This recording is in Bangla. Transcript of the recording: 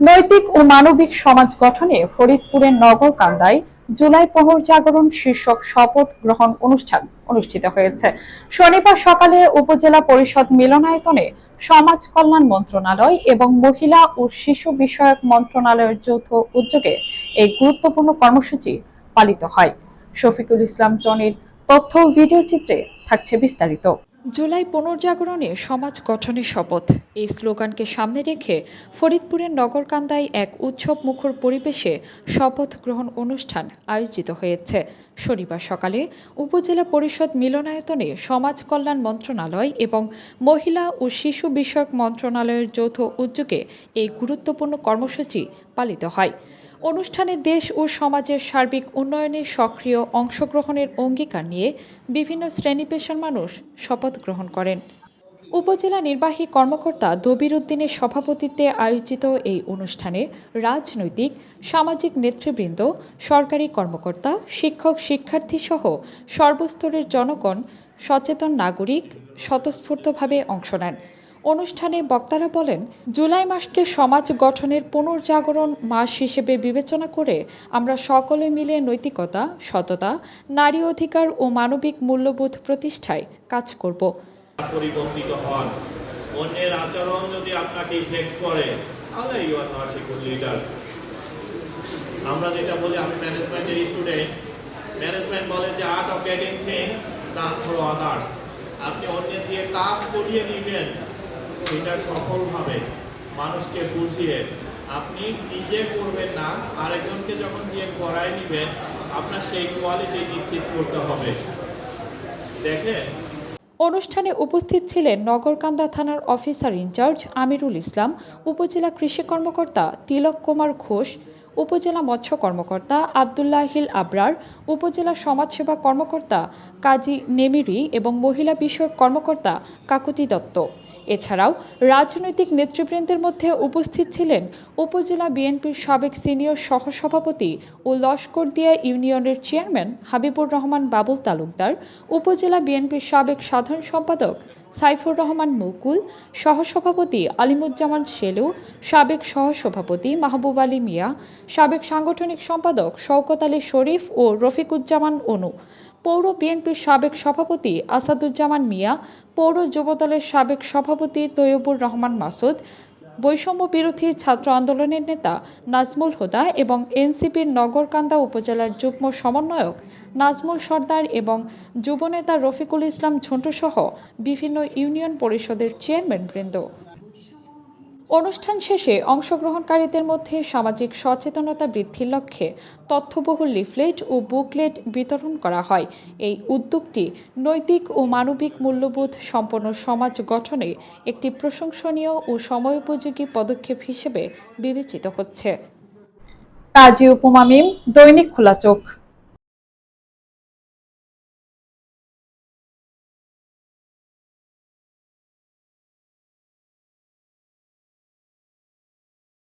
নৈতিক ও মানবিক সমাজ গঠনে ফরিদপুরের নগরকান্দায় জুলাই পুনর্জাগরণ শীর্ষক শপথ গ্রহণ অনুষ্ঠান অনুষ্ঠিত হয়েছে। শনিবার সকালে উপজেলা পরিষদ মিলনায়তনে সমাজ কল্যাণ মন্ত্রণালয় এবং মহিলা ও শিশু বিষয়ক মন্ত্রণালয়ের যৌথ উদ্যোগে এই গুরুত্বপূর্ণ কর্মসূচি পালিত হয়। শফিকুল ইসলাম জনের তথ্য ভিডিও চিত্রে থাকছে বিস্তারিত। জুলাই পুনর্জাগরণে সমাজ গঠনের শপথ। এই স্লোগানকে সামনে রেখে ফরিদপুরের নগরকান্দায় এক উৎসব মুখর পরিবেশে শপথ গ্রহণ অনুষ্ঠান আয়োজিত হয়েছে। শনিবার সকালে উপজেলা পরিষদ মিলনায়তনে সমাজ কল্যাণ মন্ত্রণালয় এবং মহিলা ও শিশু বিষয়ক মন্ত্রণালয়ের যৌথ উদ্যোগে এই গুরুত্বপূর্ণ কর্মসূচি পালিত হয়। অনুষ্ঠানে দেশ ও সমাজের সার্বিক উন্নয়নে সক্রিয় অংশগ্রহণের অঙ্গীকার নিয়ে বিভিন্ন শ্রেণি পেশার মানুষ শপথ গ্রহণ করেন। উপজেলা নির্বাহী কর্মকর্তা দবির উদ্দিনের সভাপতিত্বে আয়োজিত এই অনুষ্ঠানে রাজনৈতিক, সামাজিক নেতৃবৃন্দ, সরকারি কর্মকর্তা, শিক্ষক শিক্ষার্থী সহ সর্বস্তরের জনগণ সচেতন নাগরিক স্বতঃস্ফূর্তভাবে অংশ নেন। অনুষ্ঠানে বক্তারা বলেন, জুলাই মাসকে সমাজ গঠনের পুনর্জাগরণ মাস হিসেবে বিবেচনা করে আমরা সকলে মিলে নৈতিকতা, সততা, নারী অধিকার ও মানবিক মূল্যবোধ প্রতিষ্ঠায় কাজ করব। অন্যের আচরণ যদি আপনাকে ইফেক্ট করে, তাহলে you are not a good leader আমরা যেটা বলি, আমি ম্যানেজমেন্টের স্টুডেন্ট ম্যানেজমেন্ট বলে যে art of getting things for others আপনি অন্যের দিয়ে কাজ করিয়ে নিবেন এটা সফলভাবে মানুষকে বুঝিয়ে, আপনি নিজে করবেন না, আরেকজনকে যখন দিয়ে করায় নিবেন, আপনার সেই কোয়ালিটি নিশ্চিত করতে হবে। দেখেন। অনুষ্ঠানে উপস্থিত ছিলেন নগরকান্দা থানার অফিসার ইনচার্জ আমিরুল ইসলাম, উপজেলা কৃষি কর্মকর্তা তিলক কুমার ঘোষ, উপজেলা মৎস্য কর্মকর্তা আবদুল্লাহিল আবরার, উপজেলা সমাজসেবা কর্মকর্তা কাজী নেমিরি এবং মহিলা বিষয়ক কর্মকর্তা কাকুতি দত্ত। এছাড়াও রাজনৈতিক নেতৃবৃন্দের মধ্যে উপস্থিত ছিলেন উপজেলা বিএনপির সাবেক সিনিয়র সহসভাপতি ও লস্করদিয়া ইউনিয়নের চেয়ারম্যান হাবিবুর রহমান বাবুল তালুকদার, উপজেলা বিএনপির সাবেক সাধারণ সম্পাদক সাইফুর রহমান মুকুল, সহসভাপতি আলিমুজ্জামান সেলু সাবেক সহসভাপতি মাহবুব আলী মিয়া, সাবেক সাংগঠনিক সম্পাদক শওকত আলী শরীফ ও রফিকুজ্জামান অনু। পৌর বিএনপির সাবেক সভাপতি আসাদুজ্জামান মিয়া, পৌর যুবদলের সাবেক সভাপতি তৈয়বুর রহমান মাসুদ, বৈষম্য বিরোধী ছাত্র আন্দোলনের নেতা নাজমুল হুদা এবং এনসিপির নগরকান্দা উপজেলার যুগ্ম সমন্বয়ক নাজমুল সর্দার এবং যুবনেতা রফিকুল ইসলাম ঝন্টুসহ বিভিন্ন ইউনিয়ন পরিষদের চেয়ারম্যানবৃন্দ। অনুষ্ঠান শেষে অংশগ্রহণকারীদের মধ্যে সামাজিক সচেতনতা বৃদ্ধির লক্ষ্যে তথ্যবহুল লিফলেট ও বুকলেট বিতরণ করা হয়। এই উদ্যোগটি নৈতিক ও মানবিক মূল্যবোধ সম্পন্ন সমাজ গঠনে একটি প্রশংসনীয় ও সময়োপযোগী পদক্ষেপ হিসেবে বিবেচিত হচ্ছে। কাজী উপমা মিম, দৈনিক খোলা চোখ।